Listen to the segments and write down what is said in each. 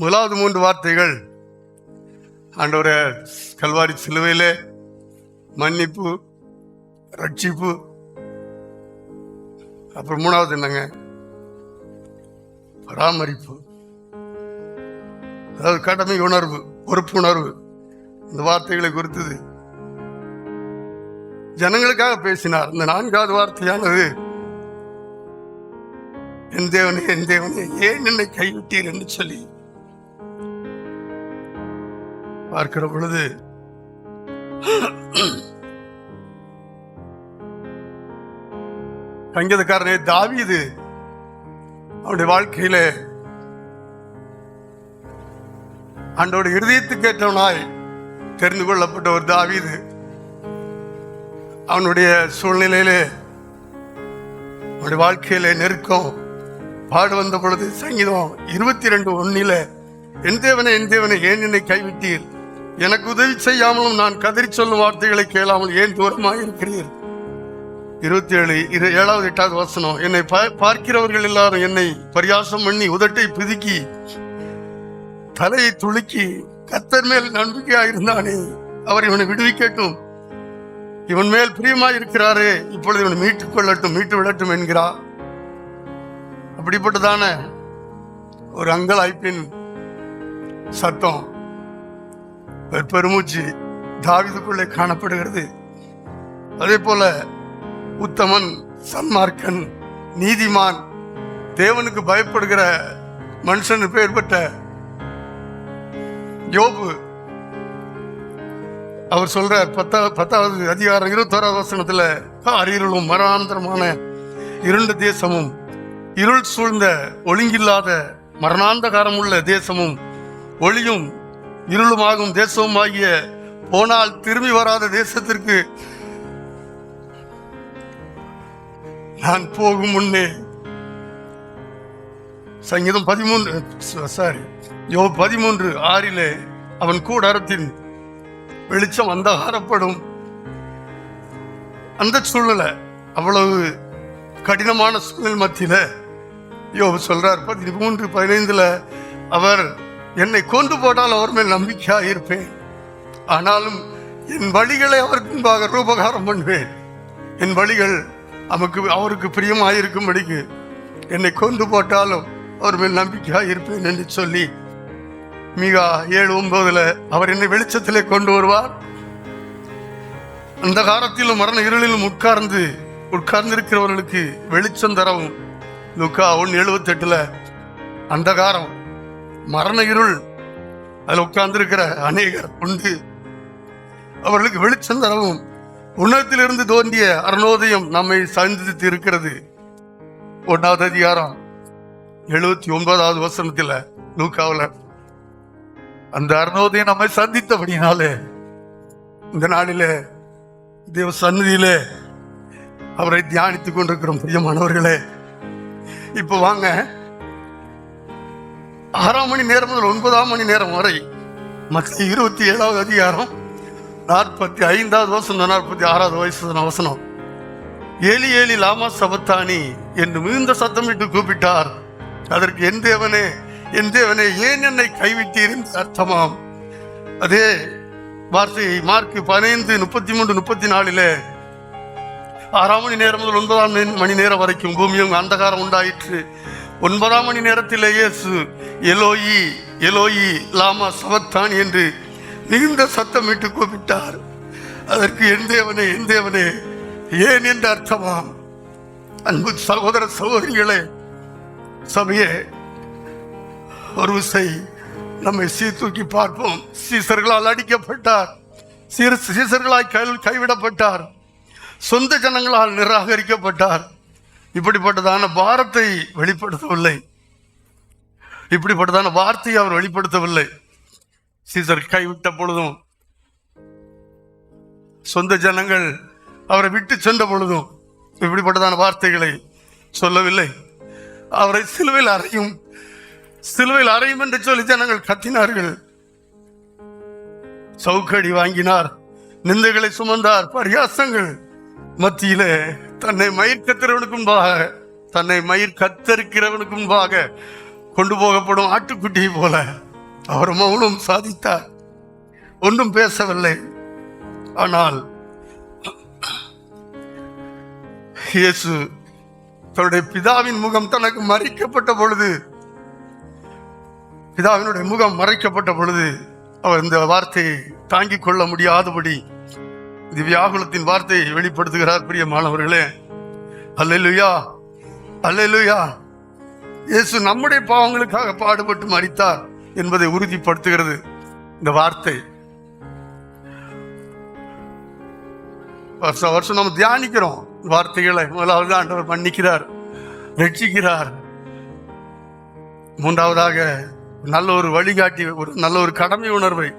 முதலாவது மூன்று வார்த்தைகள். ஆண்டவர கல்வாரி சிலுவையிலே மன்னிப்பு ரட்சிப்பு. அப்புறம் மூணாவது என்னங்க? பராமரிப்பு. அதாவது கடமை உணர்வு பொறுப்பு உணர்வு இந்த வார்த்தைகளை குறித்தது. ஜனங்களுக்காக பேசினார். இந்த நான்காவது வார்த்தையானது என் தேவனே என் தேவனே ஏன் என்னை கைவிட்டீர்? என்று சொல்லி பார்க்கிற பொழுது சங்கீதக்காரனே தாவீது அவனுடைய வாழ்க்கையில அன்றோட இருதயத்துக்கு ஏற்றவனாய் தெரிந்து கொள்ளப்பட்ட ஒரு தாவிது. அவனுடைய சூழ்நிலையிலே அவனுடைய வாழ்க்கையில நெருக்கம் பாடு வந்த பொழுது சங்கீதம் இருபத்தி ரெண்டு ஒன்னில என் எந்தேவனை என் ஏன் என்னை கைவிட்டீர்? எனக்கு உதவி செய்யாமலும் நான் கதறி சொல்லும் வார்த்தைகளை கேளாமல் ஏன் தூரமாக இருக்கிறீர் இருபத்தி ஏழு இரு ஏழாவது எட்டாவது வசனம். என்னை பார்க்கிறவர்கள் எல்லாரும் என்னை பரியாசம் பண்ணி உதட்டை பிதுக்கி தலையை துளுக்கி கத்தர் மேல் நம்பிக்கையாயிருந்தானே அவர் இவனை விடுவிக்கட்டும். இவன் மேல் பிரியமா இருக்கிறாரே இப்பொழுது இவனை மீட்டுக் கொள்ளட்டும் மீட்டு விடட்டும் என்கிறார். அப்படிப்பட்டதான ஒரு அங்கலாய்ப்பின் சத்தம். பெருமூச்சு தாவிதுக்குள்ளே காணப்படுகிறது. அதே போல உத்தமன் சன்மார்க்கன் நீதிமான் தேவனுக்கு பயப்படுகிற மனுஷன் பெயர் பெற்ற யோபு. அவர் சொல்ற பத்தா பத்தாவது அதிகாரம் இருபத்தோராவது வசனத்துல அரியலும் மரணாந்தரமான இருண்ட தேசமும் இருள் சூழ்ந்த ஒழுங்கில்லாத மரணாந்தகாரம் உள்ள தேசமும் ஒளியும் இருளுமாகும் தேசமும் ஆகிய போனால் திரும்பி வராத தேசத்திற்கு நான் போகும் முன்னே சங்கீதம் பதிமூன்று சாரி யோ பதிமூன்று ஆறிலே அவன் கூடாரத்தின் வெளிச்சம் அந்தகாரப்படும். அந்த சூழ்நிலை அவ்வளவு கடினமான சூழ்நிலை மத்தியில யோ சொல்றார். பதிமூன்று பதினைந்துல அவர் என்னை கொண்டு போட்டால் அவர் மேல் நம்பிக்கையாக இருப்பேன். ஆனாலும் என் வழிகளை அவருக்கு முன்பாக ரூபகாரம் பண்ணுவேன். என் வழிகள் நமக்கு அவருக்கு பிரியமாயிருக்கும்படிக்கு என்னை கொண்டு போட்டாலும் அவர் மேல் நம்பிக்கையாக இருப்பேன் என்று சொல்லி மிகா ஏழு ஒன்பதுல அவர் என்னை வெளிச்சத்திலே கொண்டு வருவார். அந்த காலத்திலும் மரண இருளிலும் உட்கார்ந்து உட்கார்ந்து இருக்கிறவர்களுக்கு வெளிச்சம் தரவும் லுக்கா ஒன்று எழுபத்தெட்டில் அந்த அந்தகாரம் மரண இருள் அதில் உட்கார்ந்திருக்கிற அநேகர் உண்டு அவர்களுக்கு வெளிச்சம் தரவும் உன்னதத்திலிருந்து தோன்றிய அருணோதயம் நம்மை சந்தித்து இருக்கிறது. ஒன்றாவது அதிகாரம் எழுபத்தி ஒன்பதாவது வசனத்தில் லூக்காவில் அந்த அருணோதயம் நம்மை சந்தித்தபடினாலே இந்த நாளிலே தேவ சந்நிதியிலே அவரை தியானித்துக் கொண்டிருக்கிறோம் பிரியமானவர்களே. இப்போ வாங்க ஆறாம் மணி நேரம் முதல் ஒன்பதாம் மணி நேரம் வரை மத்திய இருபத்தி ஏழாவது அதிகாரம் நாற்பத்தி ஐந்தாவது வசனம் நாற்பத்தி ஆறாவது வயசு வசனம். ஏலி ஏலி லாமா சபத்தானி என்று மிகுந்த சத்தமிட்டு கூப்பிட்டார். அதற்கு என் தேவனே என் தேவனே ஏன் என்னை கைவிட்டீர் என்று அர்த்தமாம். அதே வார்த்தை மார்க் பதினைந்து முப்பத்தி மூன்று முப்பத்தி நாலிலே ஆறாம் மணி நேரம் முதல் ஒன்பதாம் மணி நேரம் வரைக்கும் பூமியும் அந்தகாரம் உண்டாயிற்று. ஒன்பதாம் மணி நேரத்தில் இயேசு எலோயி எலோயி லாமா சவத்தான் என்று மிகுந்த சத்தமிட்டு கூப்பிட்டார். அதற்கு என் தேவனே என் தேவனே ஏன் என்று அர்த்தமாம்? அன்பு சகோதர சகோதரிகளே சபையே ஒரு விசை நம்மை சீர்தூக்கி பார்ப்போம். சீசர்களால் அடிக்கப்பட்டார். சீர் சீசர்களாய் கை கைவிடப்பட்டார். சொந்த ஜனங்களால் நிராகரிக்கப்பட்டார். இப்படிப்பட்டதான பாரத்தை வெளிப்படுத்தவில்லை. இப்படிப்பட்டதான வார்த்தையை அவர் வெளிப்படுத்தவில்லை. சீசர் கைவிட்ட பொழுதும் சொந்த ஜனங்கள் அவரை விட்டு சென்ற பொழுதும் இப்படிப்பட்டதான வார்த்தைகளை சொல்லவில்லை. அவரை சிலுவையில் அறையும் சிலுவையில் அறையும் என்று சொல்லி ஜனங்கள் கத்தினார்கள். சவுக்கடி வாங்கினார் நிந்தைகளை சுமந்தார் பரியாசங்கள் மத்தியிலே தன்னை மயிர் கத்திரவனுக்கும்பாக தன்னை மயிர் கத்தரிக்கிறவனுக்கும்பாக கொண்டு போகப்படும் ஆட்டுக்குட்டியை போல அவர் மௌனம் சாதித்தார். ஒன்றும் பேசவில்லை. ஆனால் இயேசு தன்னுடைய பிதாவின் முகம் தனக்கு மறைக்கப்பட்ட பொழுது பிதாவினுடைய முகம் மறைக்கப்பட்ட பொழுது அவர் இந்த வார்த்தையை தாங்கிக் கொள்ள முடியாதபடி திவ்யாகுலத்தின் வியாகுலத்தின் வார்த்தையை வெளிப்படுத்துகிறார் பிரியமானவர்களே. அல்லேலூயா அல்லேலூயா. இயேசு நம்முடைய பாவங்களுக்காக பாடுபட்டு மறித்தார் என்பதை உறுதிப்படுத்துகிறது இந்த வார்த்தை. வருஷம் வருஷம் நம்ம தியானிக்கிறோம் வார்த்தைகளை. முதலாவது ஆண்டவர் மன்னிக்கிறார் ரட்சிக்கிறார். மூன்றாவதாக நல்ல ஒரு வழிகாட்டி ஒரு நல்ல ஒரு கடமை உணர்வை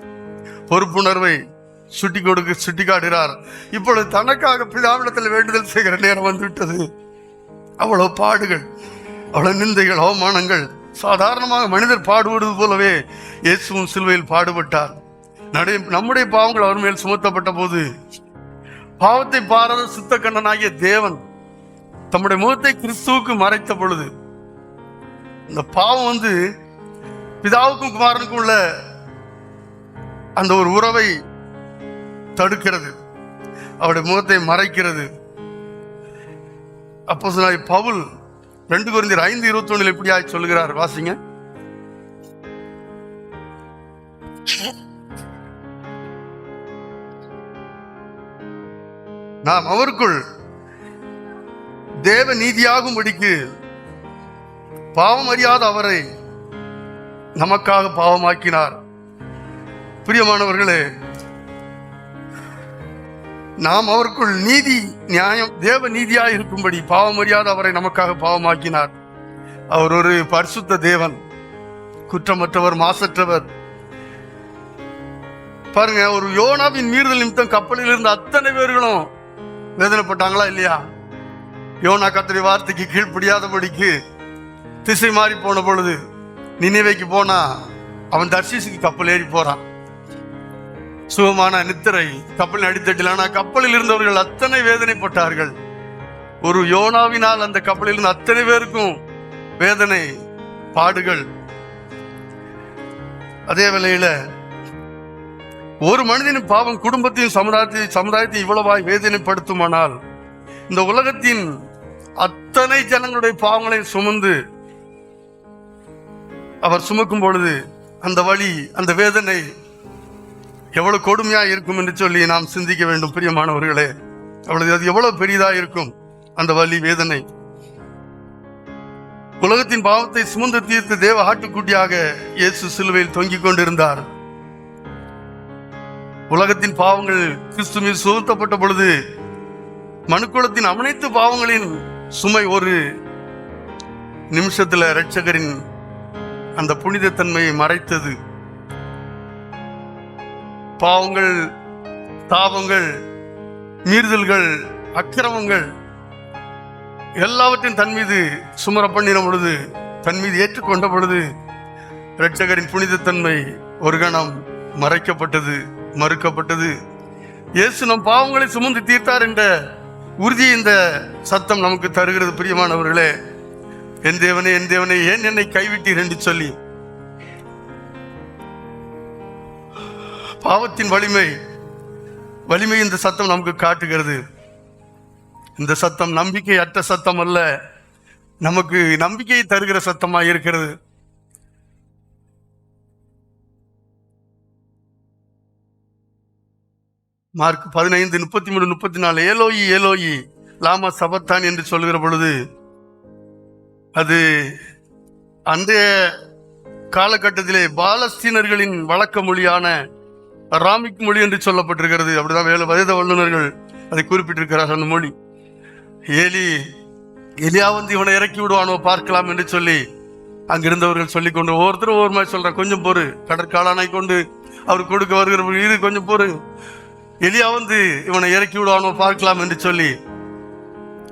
பொறுப்புணர்வை சுட்டி கொடுக்க சுட்டி காட்டுகிறார். இப்பொழுது தனக்காக பிதாவிடத்தில் வேண்டுதல் செய்கிற நேரம் வந்துவிட்டது. அவ்வளவு பாடுகள் அவ்வளவு நிந்தைகள் அவமானங்கள். சாதாரணமாக மனிதர் பாடுபடுவது போலவே இயேசுவும் சிலுவையில் பாடுபட்டார். நடை நம்முடைய பாவங்கள் அவர் மேல் சுமத்தப்பட்ட போது பாவத்தை பாராத சுத்த கண்ணனாகிய தேவன் தம்முடைய முகத்தை கிறிஸ்துவுக்கு மறைத்த பொழுது இந்த பாவம் வந்து பிதாவுக்கும் குமாரனுக்கும் உள்ள அந்த ஒரு உறவை தடுக்கிறது. அவருடைய முகத்தை மறைக்கிறது. அப்போ பவுல் ரெண்டு குறைந்தர் ஐந்து இருபத்தி ஒண்ணுல இப்படியாய் சொல்லுகிறார் வாசிங்க. நாம் அவருக்குள் தேவ நீதியாகும்படிக்கு பாவம் அறியாத அவரை நமக்காக பாவமாக்கினார். பிரியமானவர்களே நாம் அவருக்குள் நீதி நியாயம் தேவ நீதியாக இருக்கும்படி பாவம் அவரை நமக்காக பாவமாக்கினார். அவர் ஒரு பரிசுத்த தேவன் குற்றமற்றவர் மாசற்றவர். பாருங்க ஒரு யோனாவின் மீறுதல் நிமித்தம் கப்பலில் இருந்த அத்தனை பேர்களும் வேதனைப்பட்டாங்களா இல்லையா? யோனா கத்திரி வார்த்தைக்கு கீழ்ப்படியாதபடிக்கு திசை மாறி போன பொழுது நினைவைக்கு போனா அவன் தர்ஷீஸுக்கு கப்பல் ஏறி போறான். சுகமான நித்திரை கப்பல் அடித்தட்டில் ஆனா கப்பலில் இருந்தவர்கள் அத்தனை வேதனைப்பட்டார்கள் ஒரு யோனாவினால் அந்த கப்பலில் இருந்த அத்தனை பேருக்கும் வேதனை பாடுகள். அதே வேளையில ஒரு மனிதனின் பாவம் குடும்பத்தையும் சமுதாயத்தை சமுதாயத்தை இவ்வளவாய் வேதனைப்படுத்துமானால் இந்த உலகத்தின் அத்தனை ஜனங்களுடைய பாவங்களை சுமந்து அவர் சுமக்கும் பொழுது அந்த வழி அந்த வேதனை எவ்வளவு கொடுமையா இருக்கும் என்று சொல்லி நாம் சிந்திக்க வேண்டும் பிரியமானவர்களே. அவ்வளவு அது எவ்வளவு பெரிதா இருக்கும்? அந்த வலி வேதனை. உலகத்தின் பாவத்தை சுமந்து தீர்த்து தேவ ஆட்டுக்குட்டியாக இயேசு சிலுவையில் தொங்கிக் கொண்டிருந்தார். உலகத்தின் பாவங்கள் கிறிஸ்து மீது சுமத்தப்பட்ட பொழுது மனுக்குலத்தின் அனைத்து பாவங்களின் சுமை ஒரு நிமிஷத்துல ரட்சகரின் அந்த புனிதத்தன்மையை மறைத்தது. பாவங்கள் தாபங்கள் மீறுதல்கள் அக்கிரமங்கள் எல்லாவற்றையும் தன் மீது சுமர பண்ணின பொழுது தன் மீது ஏற்றுக்கொண்ட பொழுது இரட்சகரின் புனிதத்தன்மை ஒரு கணம் மறைக்கப்பட்டது மறுக்கப்பட்டது. இயேசு நம் பாவங்களை சுமந்து தீர்த்தார் என்ற உறுதி இந்த சத்தம் நமக்கு தருகிறது பிரியமானவர்களே. என் தேவனே என் தேவனே ஏன் என்னை கைவிட்டீர் என்று சொல்லி பாவத்தின் வலிமை வலிமை இந்த சத்தம் நமக்கு காட்டுகிறது. இந்த சத்தம் நம்பிக்கை அற்ற சத்தம் அல்ல நமக்கு நம்பிக்கையை தருகிற சத்தமாக இருக்கிறது. மார்க் பதினைந்து முப்பத்தி மூணு முப்பத்தி நாலு ஏலோயி ஏலோயி லாமா சபத்தான் என்று சொல்லுகிற பொழுது அது அந்த காலகட்டத்திலே பாலஸ்தீனர்களின் வழக்க மொழியான ராமிக் மொழி என்று சொல்லப்பட்டிருக்கிறது. அப்படிதான் வேலை வேத வல்லுநர்கள் அதை குறிப்பிட்டிருக்கிறார் அந்த மொழி. ஏலி எலியா வந்து இவனை இறக்கி விடுவானோ பார்க்கலாம் என்று சொல்லி அங்கிருந்தவர்கள் சொல்லி கொண்டு ஒவ்வொருத்தரும் ஒவ்வொரு மாதிரி சொல்றான் கொஞ்சம் பொறு கடற்காலானை கொண்டு அவர் கொடுக்க வருகிற இது கொஞ்சம் பொறு. எலியா வந்து இவனை இறக்கி விடுவானோ பார்க்கலாம் என்று சொல்லி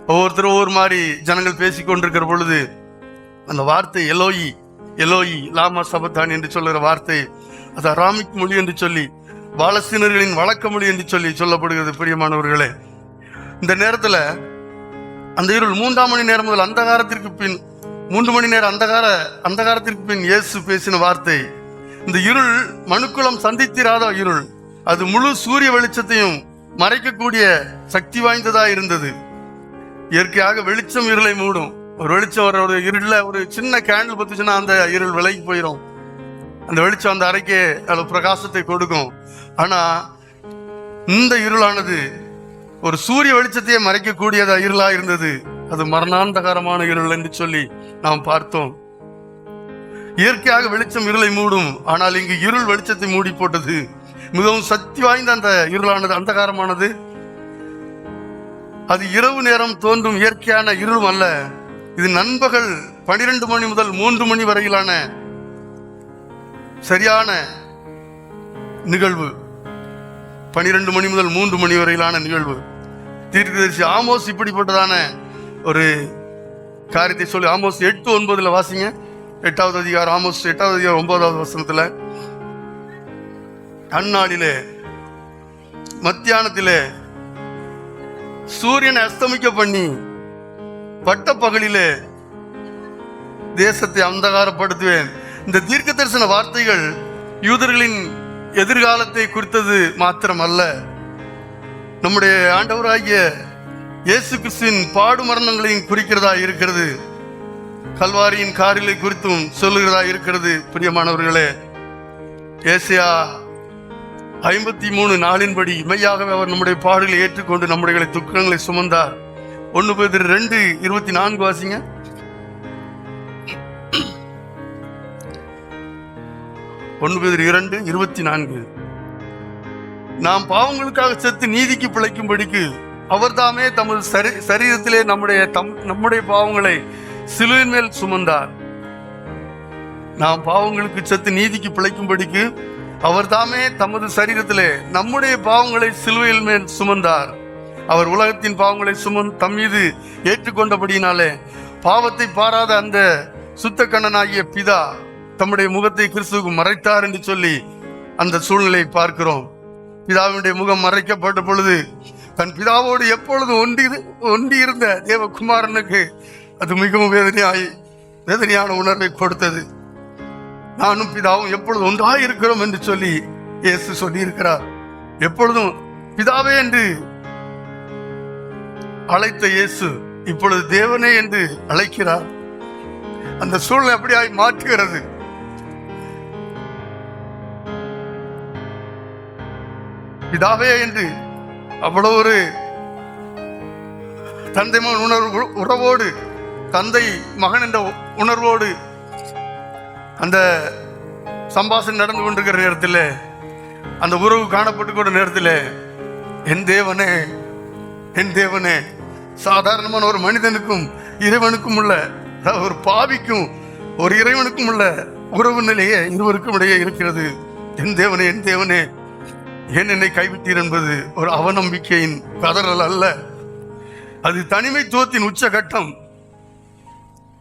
ஒவ்வொருத்தரும் ஒவ்வொரு மாதிரி ஜனங்கள் பேசிக் கொண்டிருக்கிற பொழுது அந்த வார்த்தை எலோயி எலோயி லாமா சபத்தான் என்று சொல்லுகிற வார்த்தை அது அராமிக் மொழி என்று சொல்லி பாலஸ்தீனர்களின் வழக்கமொழி என்று சொல்லி சொல்லப்படுகிறது பிரியமானவர்களே. இந்த நேரத்தில் அந்த இருள் மூன்றாம் மணி நேரம் முதல் அந்தகாரத்திற்கு பின் மூன்று மணி நேரம் அந்தகார அந்தகாரத்திற்கு பின் இயேசு பேசின வார்த்தை இந்த இருள் மனுக்குளம் சந்தித்திராத இருள் அது முழு சூரிய வெளிச்சத்தையும் மறைக்கக்கூடிய சக்தி வாய்ந்ததா இருந்தது. இயற்கையாக வெளிச்சம் இருளை மூடும். ஒரு வெளிச்சம் வர ஒரு இருளில் ஒரு சின்ன கேண்டில் பத்துச்சுன்னா அந்த இருள் விலகி போயிடும் அந்த வெளிச்சம் அந்த அறைக்கே அது பிரகாசத்தை கொடுக்கும். ஆனா இந்த இருளானது ஒரு சூரிய வெளிச்சத்தையே மறைக்கக்கூடியதா இருளா இருந்தது. அது மரணாந்தகரமான இருள் என்று சொல்லி நாம் பார்த்தோம். இயற்கையாக வெளிச்சம் இருளை மூடும். ஆனால் இங்கு இருள் வெளிச்சத்தை மூடி போட்டது மிகவும் சக்தி வாய்ந்த அந்த இருளானது அந்தகாரமானது. அது இரவு நேரம் தோன்றும் இயற்கையான இருளும் அல்ல. இது நண்பகல் பனிரெண்டு மணி முதல் மூன்று மணி வரையிலான சரியான நிகழ்வு. பனிரெண்டு மணி முதல் மூன்று மணி வரையிலான நிகழ்வு. தீர்க்கதரிசி ஆமோஸ் இப்படிப்பட்டதான ஒரு காரியத்தை சொல்லி ஆமோஸ் எட்டு ஒன்பதுல வாசிங்க. எட்டாவது அதிகாரம் ஆமோஸ் எட்டாவது அதிகாரம் ஒன்பதாவது வசனத்துல அந்நாளிலே மத்தியானத்திலே சூரியனை அஸ்தமிக்க பண்ணி பட்ட பகலிலே தேசத்தை அந்தகாரப்படுத்துவேன். இந்த தீர்க்க தரிசன வார்த்தைகள் யூதர்களின் எதிர்காலத்தை குறித்தது மாத்திரமல்ல. நம்முடைய ஆண்டவராகிய இயேசு கிறிஸ்துவின் பாடு மரணங்களையும் குறிக்கிறதா இருக்கிறது. கல்வாரியின் காரிலை குறித்தும் சொல்லுகிறதா இருக்கிறது பிரியமானவர்களே. ஏசியா ஐம்பத்தி மூணு நாளின்படி இமையாகவே அவர் நம்முடைய பாடுகளை ஏற்றுக்கொண்டு நம்முடைய துக்கங்களை சுமந்தார். ஒன்று பேர் ரெண்டு இருபத்தி நான்கு வாசிங்க. ஒன்று இரண்டு இருபத்தி நான்கு. நாம் பாவங்களுக்காக செத்து நீதிக்கு பிழைக்கும்படிக்கு அவர்தாமே தமது சரி சரீரத்திலே நம்முடைய தம் நம்முடைய பாவங்களை சிலுவின் மேல் சுமந்தார். நாம் பாவங்களுக்கு செத்து நீதிக்கு பிழைக்கும்படிக்கு அவர்தாமே தமது சரீரத்திலே நம்முடைய பாவங்களை சிலுவையில் மேல் சுமந்தார். அவர் உலகத்தின் பாவங்களை சுமந் தம் மீது ஏற்றுக்கொண்டபடியினாலே பாவத்தை பாராத அந்த சுத்த கண்ணனாகிய பிதா தம்முடைய முகத்தை கிறிஸ்துவுக்கு மறைத்தார் என்று சொல்லி அந்த சூழ்நிலை பார்க்கிறோம். பிதாவினுடைய முகம் மறைக்கப்பட்ட பொழுது தன் பிதாவோடு எப்பொழுது ஒன்றி ஒன்றி இருந்த தேவகுமாரனுக்கு அது மிகவும் வேதனையாய் வேதனையான உணர்வை கொடுத்தது. நானும் பிதாவும் எப்பொழுது ஒன்றாக இருக்கிறோம் என்று சொல்லி இயேசு சொல்லி இருக்கிறார் எப்பொழுதும் பிதாவே என்று அழைத்த இயேசு இப்பொழுது தேவனே என்று அழைக்கிறார். அந்த சூழ்நிலை அப்படியாய் மாற்றுகிறது. பிதாவே என்று அவ்வளவு ஒரு தந்தை மகன் உணர்வு உறவோடு தந்தை மகன் என்ற உணர்வோடு அந்த சம்பாஷணை நடந்து கொண்டிருக்கிற நேரத்தில் அந்த உறவு காணப்பட்டு கொண்ட நேரத்தில் என் தேவனே என் தேவனே சாதாரணமான ஒரு மனிதனுக்கும் இறைவனுக்கும் உள்ள ஒரு பாவிக்கும் ஒரு இறைவனுக்கும் உள்ள உறவு நிலையே இருவருக்கும் இடையே இருக்கிறது. என் தேவனே என் தேவனே ஏன் என்னை கைவிட்டீர் என்பது ஒரு அவநம்பிக்கையின் கதறல் அல்ல. அது தனிமைத்துவத்தின் உச்சகட்டம்.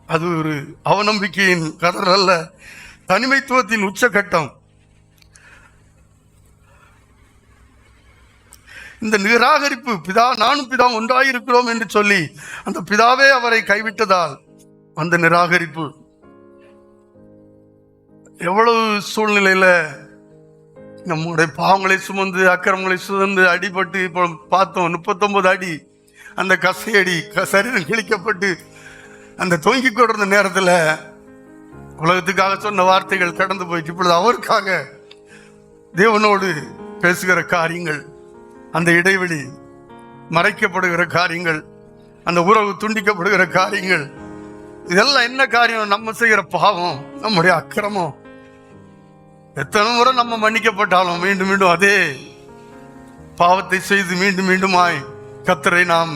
அது ஒரு அவநம்பிக்கையின் கதறல் அல்ல தனிமைத்துவத்தின் உச்சகட்டம். இந்த நிராகரிப்பு பிதா நானும் பிதா ஒன்றாயிருக்கிறோம் என்று சொல்லி அந்த பிதாவே அவரை கைவிட்டதால் அந்த நிராகரிப்பு. எவ்வளவு சூழ்நிலையில நம்முடைய பாவங்களை சுமந்து அக்கிரமங்களை சுமந்து அடிபட்டு இப்போ பார்த்தோம் முப்பத்தொன்பது அடி அந்த கசையடி க- சரீரம் கிழிக்கப்பட்டு அந்த தொங்கிக் கொண்டிருந்த நேரத்தில் உலகத்துக்காக சொன்ன வார்த்தைகள் கடந்து போயிட்டு இப்பொழுது அவருக்காக தேவனோடு பேசுகிற காரியங்கள் அந்த இடைவெளி மறைக்கப்படுகிற காரியங்கள் அந்த உறவு துண்டிக்கப்படுகிற காரியங்கள் இதெல்லாம் என்ன காரியம்? நம்ம செய்கிற பாவம் நம்முடைய அக்கிரமம். எத்தனை முறை நம்ம மன்னிக்கப்பட்டாலும் மீண்டும் மீண்டும் அதே பாவத்தை செய்து மீண்டும் மீண்டுமாய் கத்தரை நாம்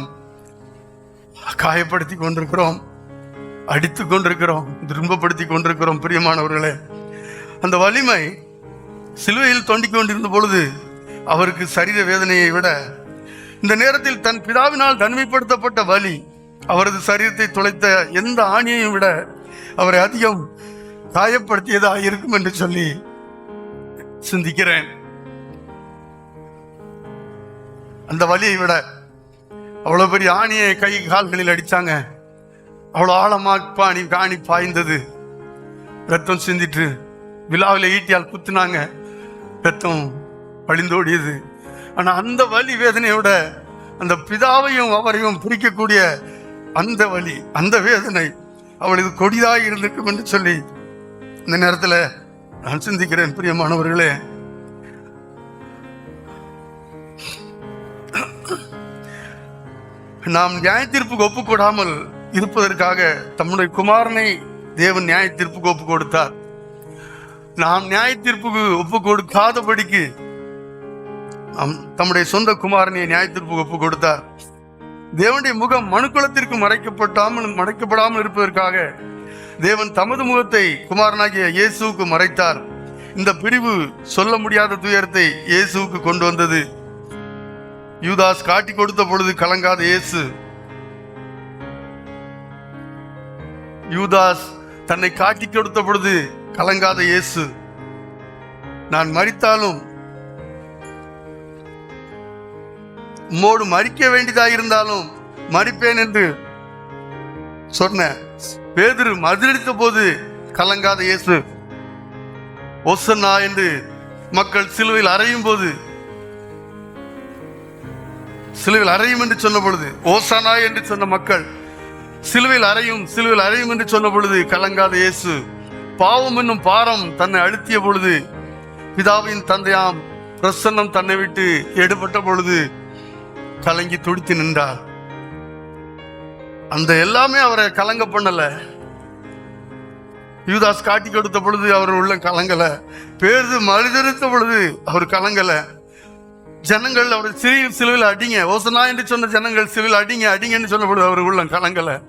காயப்படுத்தி கொண்டிருக்கிறோம் அடித்து கொண்டிருக்கிறோம் துன்பப்படுத்தி கொண்டிருக்கிறோம் பிரியமானவர்களே. அந்த வலிமை சிலுவையில் தொண்டிக் கொண்டிருந்த பொழுது அவருக்கு சரீர வேதனையை விட இந்த நேரத்தில் தன் பிதாவினால் தனிமைப்படுத்தப்பட்ட வலி அவரது சரீரத்தை துளைத்த எந்த ஆணியையும் விட அவரை அதிகம் காயப்படுத்தியதாக இருக்கும் என்று சொல்லி சிந்திக்கிறேன். அந்த வலியை விட அவ்வளவு பெரிய ஆணியை கை கால்களில் அடிச்சாங்க. அவ்வளவு ஆழமாக பாணி காணி பாய்ந்தது. ரத்தம் சிந்திட்டு விழாவில் ஈட்டியால் குத்துனாங்க. ரத்தம் வழிந்தோடியது. ஆனா அந்த வலி வேதனையோட அந்த பிதாவையும் அவரையும் பிரிக்கக்கூடிய அந்த வலி அந்த வேதனை அவளுக்கு கொடிதாக இருந்திருக்கும் என்று சொல்லி இந்த நேரத்தில் நான் சிந்திக்கிறேன் பிரியமானவர்களே. நாம் நியாய தீர்ப்புக்கு ஒப்பு கொடாமல் இருப்பதற்காக தம்முடைய குமாரனை தேவன் நியாய தீர்ப்புக்கு ஒப்பு கொடுத்தார் நாம் நியாய தீர்ப்புக்கு ஒப்பு கொடுக்காதபடிக்கு நம் தம்முடைய சொந்த குமாரனை நியாய தீர்ப்புக்கு ஒப்பு கொடுத்தார் தேவனுடைய முகம் மனுக்குளத்திற்கு மறைக்கப்பட்டாமல் மறைக்கப்படாமல் இருப்பதற்காக தேவன் தமது முகத்தை குமாரனாகிய இயேசுவுக்கு மறைத்தார். இந்த பிரிவு சொல்ல முடியாத துயரத்தை இயேசுவுக்கு கொண்டு வந்தது. யூதாஸ் காட்டி கொடுத்த பொழுது கலங்காத இயேசு. யூதாஸ் தன்னை காட்டி கொடுத்த பொழுது கலங்காத இயேசு. நான் மறித்தாலும் உம்மோடு மறிக்க வேண்டியதா இருந்தாலும் மறிப்பேன் என்று சொன்ன பேதுரு மதிலடித்த போது கலங்காத இயேசு ஒசன்னா என்று மக்கள் சிலுவையில் அறையும் போது சிலுவையில் அறையும் என்று சொன்ன பொழுது ஓசானா என்று சொன்ன மக்கள் சிலுவையில் அறையும் சிலுவையில் அறையும் என்று சொன்ன பொழுது கலங்காத இயேசு பாவம் என்னும் பாரம் தன்னை அழுத்திய பொழுது பிதாவின் தந்தையாம் பிரசன்னம் தன்னை விட்டு எடுபட்ட பொழுது கலங்கி துடித்து நின்றார். அந்த எல்லாமே அவரை கலங்க பண்ணல. யூதாஸ் காட்டி கொடுத்த பொழுது அவர் உள்ள கலங்கல. பேருது மறுதளித்த பொழுது அவர் கலங்கல. ஜனங்கள் அவர் சிறிய சிலுவில் அடிங்க. ஓசனா என்று சொன்ன ஜனங்கள் சிலுவில் அடிங்க அடிங்கன்னு சொன்ன பொழுது அவர் உள்ள கலங்கல.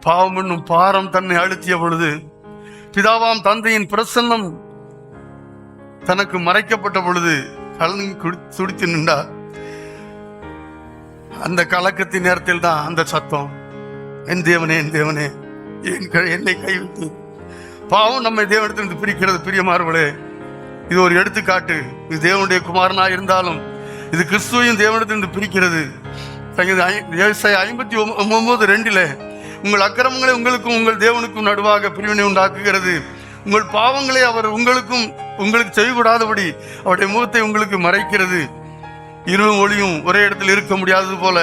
பாவம் என்னும் பாரம் தன்னை அழுத்திய பொழுது பிதாவாம் தந்தையின் பிரசன்னம் தனக்கு மறைக்கப்பட்ட பொழுது கலங்கி துடித்து நின்றார். அந்த கலக்கத்தின் நேரத்தில் தான் அந்த சத்தம். என் தேவனே என் தேவனே என் க- என்னை கைவிட்டு. பாவம் நம்மை தேவனிடத்திலிருந்து பிரிக்கிறது பிரியமானவர்களே. இது ஒரு எடுத்துக்காட்டு. இது தேவனுடைய குமாரனா இருந்தாலும் இது கிறிஸ்துவையும் தேவனிடத்திலிருந்து பிரிக்கிறது. ஐம்பத்தி ஒன்பது ரெண்டில் உங்கள் அக்கிரமங்களை உங்களுக்கும் உங்கள் தேவனுக்கும் நடுவாக பிரிவினை உண்டாக்குகிறது. உங்கள் பாவங்களை அவர் உங்களுக்கும் உங்களுக்கு செய்யக்கூடாதபடி அவருடைய முகத்தை உங்களுக்கு மறைக்கிறது. இருளும் ஒளியும் ஒரே இடத்தில் இருக்க முடியாதது போல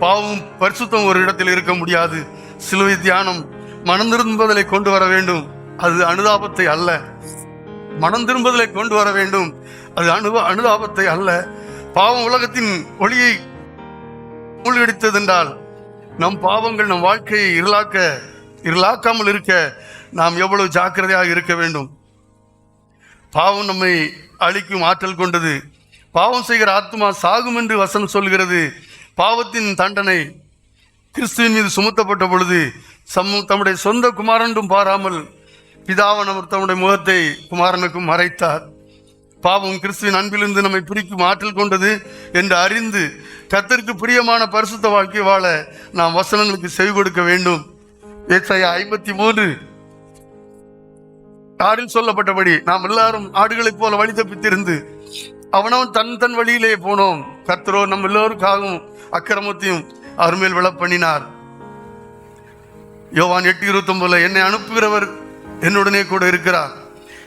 பாவமும் பரிசுத்தம் ஒரு இடத்தில் இருக்க முடியாது. சிலுவை தியானம் மனம் திரும்புதலை கொண்டு வர வேண்டும். அது அனுதாபத்தை அல்ல. மனம் திரும்புதலை கொண்டு வர வேண்டும். அது அனு அனுதாபத்தை அல்ல. பாவம் உலகத்தின் ஒளியை மூழ்கடித்ததென்றால் நம் பாவங்கள் நம் வாழ்க்கையை இருளாக்க இருளாக்காமல் இருக்க நாம் எவ்வளவு ஜாக்கிரதையாக இருக்க வேண்டும். பாவம் நம்மை அழிக்கும் ஆற்றல் கொண்டது. பாவம் செய்கிற ஆத்மா சாகும் என்று வசனம் சொல்கிறது. பாவத்தின் தண்டனை கிறிஸ்துவின் மீது சுமத்தப்பட்ட பொழுது சம் தம்முடைய சொந்த குமாரன்றும் பாராமல் பிதாவன் அவர் தம்முடைய முகத்தை குமாரனுக்கும் மறைத்தார். பாவம் கிறிஸ்துவின் அன்பிலிருந்து நம்மை பிரிக்கும் ஆற்றல் கொண்டது என்று அறிந்து கத்திற்கு பிரியமான பரிசுத்த வாழ்க்கை வாழ நாம் வசனங்களுக்கு செவி கொடுக்க வேண்டும். ஏசாயா ஐம்பத்தி மூன்று ஆடில் சொல்லப்பட்டபடி நாம் எல்லாரும் ஆடுகளைப் போல வழி தப்பித்திருந்து அவனவன் தன் தன் வழியிலே போனோம். கர்த்தரோ நம்ம எல்லோருக்காகவும் அக்கிரமத்தையும் அவர் மேல் விழ பண்ணினார் யோவான் எட்டு இருபத்தொம்பதுல என்னை அனுப்புகிறவர் என்னுடனே கூட இருக்கிறார்.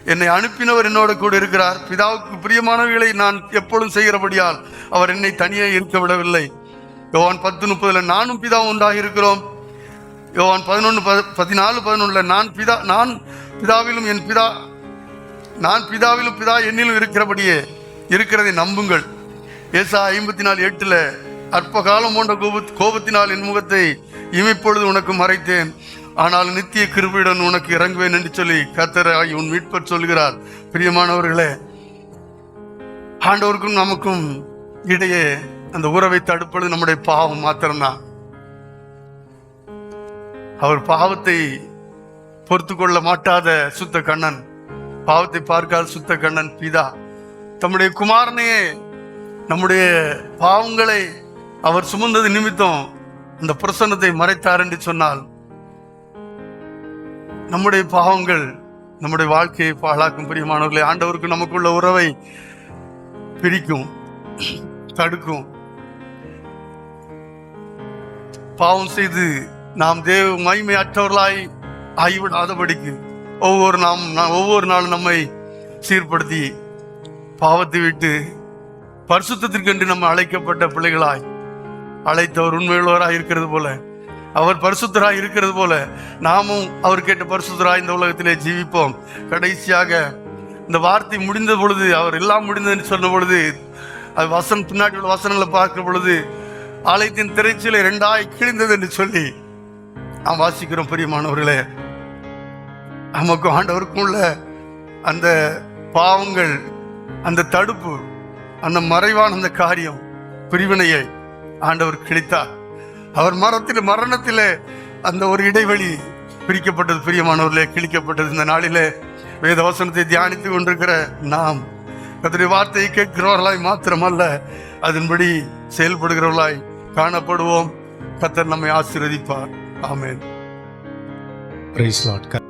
என்னை அனுப்பினவர் என்னோட கூட இருக்கிறார். பிதாவுக்கு பிரியமானவைகளை நான் எப்பொழுதும் செய்கிறபடியால் அவர் என்னை தனியே இருக்க விடவில்லை. யோவான் பத்து முப்பதுல நானும் பிதாவும் உண்டாக இருக்கிறோம். யோவான் பதினொன்று பதினாலு பதினொன்றுல நான் பிதா நான் பிதாவிலும் என் பிதா நான் பிதாவிலும் பிதா என்னிலும் இருக்கிறபடியே இருக்கிறதை நம்புங்கள். ஏசா ஐம்பத்தி நாலு எட்டில் அற்ப காலம் போன்ற கோப கோபத்தினால் என் முகத்தை இமைப்பொழுது உனக்கு மறைத்தேன். ஆனால் நித்திய கிருபையுடன் உனக்கு இறங்குவேன் என்று சொல்லி கத்தராகி உன் மீட்பர் சொல்கிறார் பிரியமானவர்களே ஆண்டவருக்கும் நமக்கும் இடையே அந்த உறவை தடுப்பது நம்முடைய பாவம் மாத்திரம்தான். அவர் பாவத்தை பொறுத்து கொள்ள மாட்டாத சுத்த கண்ணன் பாவத்தை பார்க்காத சுத்த கண்ணன் பிதா. தம்முடைய குமாரனையே நம்முடைய பாவங்களை அவர் சுமந்தது நிமித்தம் அந்த பிரசன்னத்தை மறைத்தார் என்று சொன்னால் நம்முடைய பாவங்கள் நம்முடைய வாழ்க்கையை பாழாக்கும். பிரியமானவர்களை ஆண்டவருக்கு நமக்குள்ள உறவை பிரிக்கும் தடுக்கும். பாவம் செய்து நாம் தேவ மகிமை அற்றவர்களாய் ஆகிவிடாதபடிக்கு ஒவ்வொரு நாம் ஒவ்வொரு நாளும் நம்மை சீர்படுத்தி பாவத்தை விட்டு பரிசுத்தத்திற்கென்று நம்ம அழைக்கப்பட்ட பிள்ளைகளாய் அழைத்தவர் உண்மையுள்ளவராய் இருக்கிறது போல. அவர் பரிசுத்தராய் இருக்கிறது போல நாமும் அவர் கேட்ட பரிசுத்தராய் இந்த உலகத்திலே ஜீவிப்போம். கடைசியாக இந்த வார்த்தை முடிந்த பொழுது அவர் எல்லாம் முடிந்ததுன்னு சொன்ன பொழுது அது வசனம் பின்னாடி உள்ள வசனங்களை பார்க்கிற பொழுது ஆலயத்தின் திரைச்சியில ரெண்டாய் கிழிந்தது என்று சொல்லி நாம் வாசிக்கிறோம் பிரியமானவர்களே. நமக்கும் ஆண்டவருக்கும் உள்ள அந்த பாவங்கள் அந்த தடுப்பு அந்த மறைவான அந்த காரியம் பிரிவினையை ஆண்டவர் கிடைத்தார் அவர் மரத்தில் மரணத்திலே அந்த ஒரு இடைவெளி பிரிக்கப்பட்டது. பிரியமானவர்களே கிழிக்கப்பட்டது. இந்த நாளிலே வேத வசனத்தை தியானித்து கொண்டிருக்கிற நாம் அதனுடைய வார்த்தையை கேட்கிறவர்களாய் மாத்திரமல்ல அதன்படி செயல்படுகிறவர்களாய் காணப்படுவோம். கத்தர் நம்மை ஆசீர்வதிப்பார். ஆமேன். Price lot